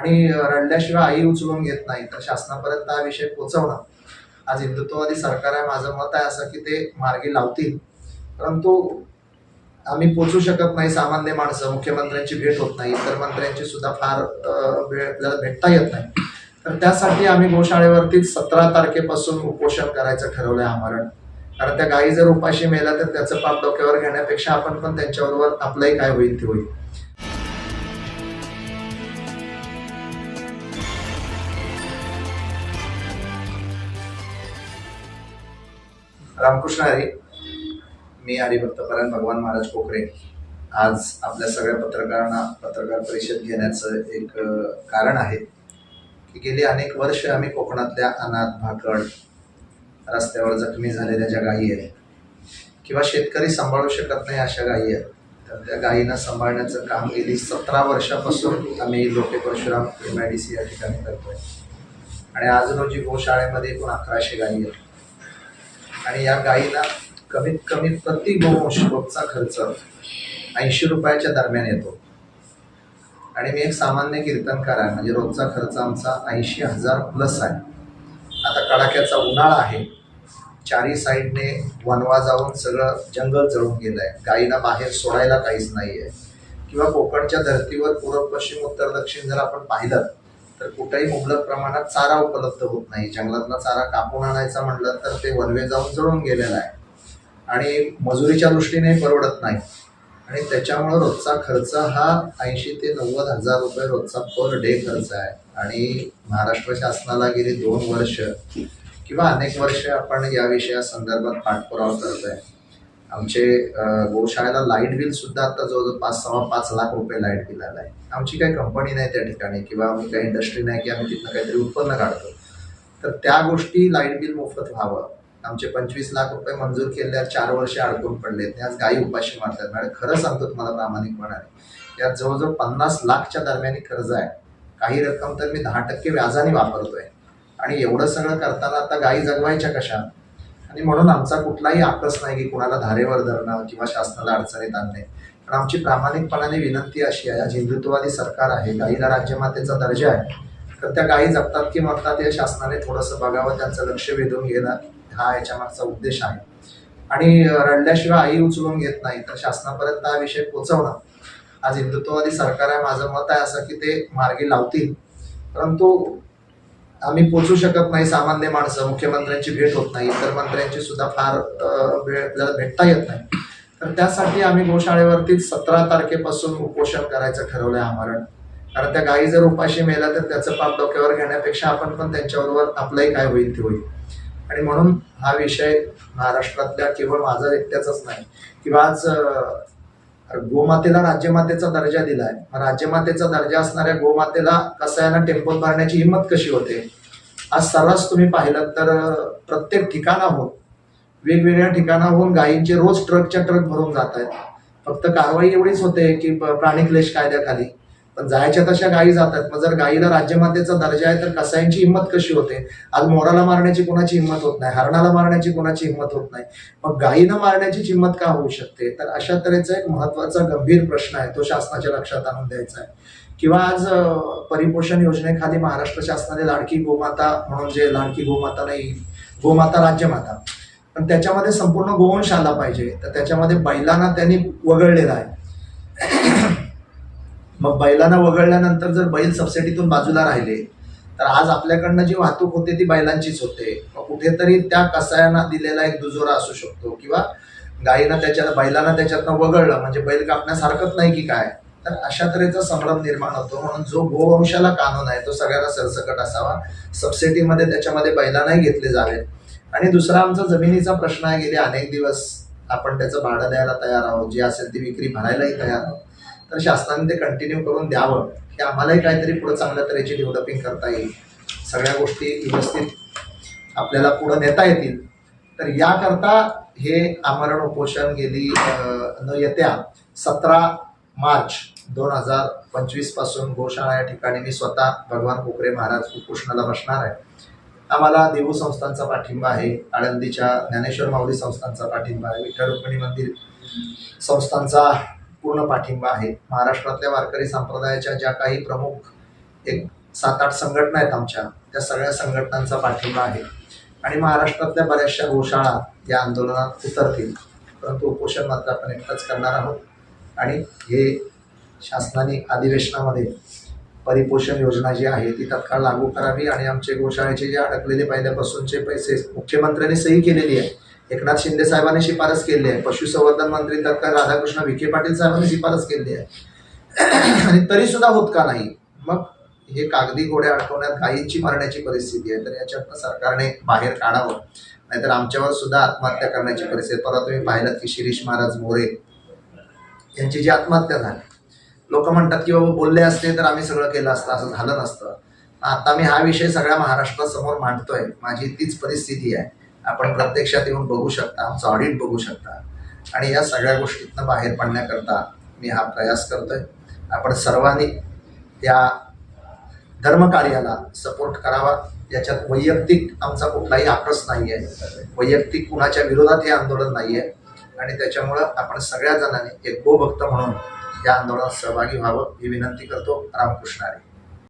आणि रडल्याशिवाय आई उचलून घेत नाही. तर शासनापर्यंत हा विषय पोचवणं. आज हिंदुत्ववादी सरकार आहे माझं मत आहे असं की ते मार्गी लावतील. परंतु आम्ही पोचू शकत नाही सामान्य माणसं. मुख्यमंत्र्यांची भेट होत नाही. इतर मंत्र्यांची सुद्धा फार वेळ आपल्याला भेटता येत नाही. तर त्यासाठी आम्ही गोशाळेवरती सतरा तारखेपासून उपोषण करायचं ठरवलंय आमरण. कारण त्या गायी जर उपाशी मेला तर त्याचं पाप डोक्यावर घेण्यापेक्षा आपण पण त्यांच्याबरोबर आपलंही काय होईल ते होईल. रामकृष्ण हरी. मी हरिभक्त परायण भगवान महाराज कोकरे. आज आपल्या सगळ्या पत्रकारांना पत्रकार परिषद घेण्याचं एक कारण आहे की गेली अनेक वर्ष आम्ही कोकणातल्या अनाथ भाकड रस्त्यावर जखमी झालेल्या ज्या गायी आहेत किंवा शेतकरी सांभाळू शकत नाही अशा गायी आहेत तर त्या गायींना सांभाळण्याचं काम गेली सतरा वर्षापासून आम्ही Lote Parshuram M I D C या ठिकाणी करतोय. आणि आज रोजी गोशाळेमध्ये एकूण अकराशे गायी आहेत. आणि या गायीला कमीत कमी प्रति गोवंश रोजचा खर्च ऐंशी रुपयाच्या दरम्यान येतो. आणि मी एक सामान्य कीर्तनकार आहे म्हणजे रोजचा खर्च आमचा ऐंशी हजार प्लस आहे. आता कडाक्याचा उन्हाळा आहे. चारी साईडने वनवा जाऊन सगळं जंगल जळून गेलं आहे गाईला बाहेर सोडायला काहीच नाही आहे किंवा कोकणच्या धर्तीवर पूर्व पश्चिम उत्तर दक्षिण जर आपण पाहिलं तर कुठेही मुबलक प्रमाणात चारा उपलब्ध होत नाही. जंगलातला चारा कापून आणायचा म्हटलं तर ते वनवे जाऊन जळून गेलेलं आहे. आणि मजुरीच्या दृष्टीने परवडत नाही. आणि त्याच्यामुळं रोजचा खर्च हा ऐंशी ते नव्वद हजार रुपये रोजचा पर डे खर्च आहे. आणि महाराष्ट्र शासनाला गेली दोन वर्ष किंवा अनेक वर्ष आपण या विषयासंदर्भात पाठपुरावा करतोय. आमचे गोशाळेला लाइट बिल सुद्धा आता जवळजवळ पाच सव्वा पाच लाख रुपये लाइट बिल आलं आहे आमची काही कंपनी नाही त्या ठिकाणी किंवा आम्ही काही इंडस्ट्री नाही की आम्ही तिथनं काहीतरी उत्पन्न काढतो. तर त्या गोष्टी लाइट बिल मोफत व्हावं. आमचे पंचवीस लाख रुपये मंजूर केल्यावर चार वर्ष अडकून पडले ते आज गायी उपाशी मारतात. मॅडम खरं सांगतो तुम्हाला प्रामाणिकपणाने यात जवळजवळ पन्नास लाखच्या दरम्यान कर्ज आहे. काही रक्कम तर मी दहा टक्के व्याजाने वापरतोय. आणि एवढं सगळं करताना आता गायी जगवायच्या कशा आणि म्हणून आमचा कुठलाही आकस नाही की कुणाला धारेवर धरणं किंवा शासनाला अडचणीत आणणे. पण आमची प्रामाणिकपणाने विनंती अशी आहे आज हिंदुत्ववादी सरकार आहे गाईला राज्यमातेचा दर्जा आहे तर त्या गायी जपतात की मरतात या शासनाने थोडंसं बघावं त्यांचं लक्ष वेधून घेणं हा याच्या मागचा उद्देश आहे. आणि रडल्याशिवाय आई उचलून घेत नाही तर शासनापर्यंत हा विषय पोचवणं. आज हिंदुत्ववादी सरकार आहे माझं मत आहे असं की ते मार्गी लावतील. परंतु आम्ही पोचू शकत नाही सामान्य माणसं मुख्यमंत्र्यांची भेट होत नाही इतर मंत्र्यांची सुद्धा फार वेळ आपल्याला भेटता येत नाही. तर त्यासाठी आम्ही गोशाळेवरती सतरा तारखेपासून उपोषण करायचं ठरवलं आहे आमरण कारण त्या गायी जर उपाशी मेल्या तर त्याचं पाप डोक्यावर घेण्यापेक्षा आपण पण त्यांच्याबरोबर आपलंही काय होईल ते होईल. आणि म्हणून हा विषय महाराष्ट्रातल्या केवळ माझा एकट्याचाच नाही. किंवा आज गोमातेला राज्यमातेचा दर्जा दिलाय. राज्यमातेचा दर्जा असणाऱ्या गोमातेला कसायांना टेम्पोत भरण्याची हिंमत कशी होते? आज सर्रास तुम्ही पाहिलं तर प्रत्येक ठिकाणाहून वेगवेगळ्या ठिकाणाहून गायींचे रोज ट्रकच्या ट्रक भरून जात आहेत. फक्त कारवाई एवढीच होते की प्राणी क्लेश कायद्याखाली. पण जायच्या तशा गायी जातात. मग जर गायीला राज्यमातेचा दर्जा आहे तर कसायांची हिंमत कशी होते? आज मोराला मारण्याची कोणाची हिंमत होत नाही? हरणाला मारण्याची कोणाची हिंमत होत नाही? मग गायीनं मारण्याची हिंमत का होऊ शकते? तर अशा तऱ्हेचा एक महत्त्वाचा गंभीर प्रश्न आहे तो शासनाच्या लक्षात आणून द्यायचा आहे. किंवा आज परिपोषण योजनेखाली महाराष्ट्र शासनाने लाडकी गोमाता म्हणून जे लाडकी गोमाता नाही गोमाता राज्यमाता. पण त्याच्यामध्ये संपूर्ण गोवंश आला पाहिजे. तर त्याच्यामध्ये बैलांना त्यांनी वगळलेला आहे. मग बैलांना वगळल्यानंतर जर बैल सबसिडीतून बाजूला राहिले तर आज आपल्याकडनं जी वाहतूक होते ती बैलांचीच होते. मग कुठेतरी त्या कसायांना दिलेला एक दुजोरा असू शकतो किंवा गायीनं त्याच्यात बैलांना त्याच्यातनं वगळलं म्हणजे बैल कापण्यासारखंच नाही की काय? तर अशा तऱ्हेचा संभ्रम निर्माण होतो. म्हणून जो गोवंशाला कानून आहे तो सगळ्याला सरसकट असावा. सबसिडीमध्ये त्याच्यामध्ये बैलांनाही घेतले जावेत. आणि दुसरा आमचा जमिनीचा प्रश्न आहे गेले अनेक दिवस आपण त्याचं भाडं द्यायला तयार आहोत. जी असेल ती विक्री भरायलाही तयार आहोत. तर शासनाने ते कंटिन्यू करून द्यावं की आम्हालाही काहीतरी पुढं चांगल्या तऱ्हेची डेव्हलपिंग करता येईल. सगळ्या गोष्टी व्यवस्थित आपल्याला पुढं नेता येतील. तर याकरता हे आमरण उपोषण गेली न येत्या सतरा मार्च दोन हजार पंचवीसपासून गोशाळा या ठिकाणी मी स्वतः भगवान कोकरे महाराज उपोषणाला बसणार आहे. आम्हाला देऊ संस्थांचा पाठिंबा आहे आळंदीच्या ज्ञानेश्वर माऊली संस्थांचा पाठिंबा आहे विठ्ठल रुक्मिणी मंदिर संस्थांचा पूर्ण पाठिंबा आहे. महाराष्ट्रातल्या वारकरी संप्रदायाच्या ज्या काही प्रमुख एक सात आठ संघटना आहेत आमच्या त्या सगळ्या संघटनांचा पाठिंबा आहे. आणि महाराष्ट्रातल्या बऱ्याचशा गोशाळा या आंदोलनात उतरतील. परंतु उपोषण मात्र आपण एकटाच करणार आहोत. आणि हे शासनाने अधिवेशनामध्ये परिपोषण योजना जी आहे ती तत्काळ लागू करावी आणि आमचे गोशाळेचे जे अडकलेले पहिल्यापासूनचे पैसे मुख्यमंत्र्यांनी सही केलेली आहे एकनाथ शिंदे साहेबांनी शिफारस केली आहे. पशुसंवर्धन मंत्री तत्काळ राधाकृष्ण विखे पाटील साहेबांनी शिफारस केली आहे. आणि तरी सुद्धा होत का नाही. मग हे कागदी घोड्या अडकवण्यात गायींची मरण्याची परिस्थिती आहे. तर याच्यातनं सरकारने बाहेर काढावं. नाहीतर आमच्यावर सुद्धा आत्महत्या करण्याची परिस्थिती परत तुम्ही पाहिलं की शिरीष महाराज मोरे यांची जी आत्महत्या झाली. लोक म्हणतात की बाबा बोलले असते तर आम्ही सगळं केलं असतं. असं झालं नसतं. आता मी हा विषय सगळ्या महाराष्ट्रासमोर मांडतोय. माझी तीच परिस्थिती आहे. आपण प्रत्यक्षात येऊन बघू शकता आमचं ऑडिट बघू शकता. आणि या सगळ्या गोष्टीतनं बाहेर पडण्याकरता मी हा प्रयास करतोय. आपण सर्वांनी या धर्मकार्याला सपोर्ट करावा. याच्यात वैयक्तिक आमचा कुठलाही आक्रस नाही आहे वैयक्तिक कुणाच्या विरोधात हे आंदोलन नाही आहे आणि त्याच्यामुळं आपण सगळ्या जणांनी एक गोभक्त म्हणून या आंदोलनात सहभागी व्हावं ही विनंती करतो. रामकृष्ण हरी.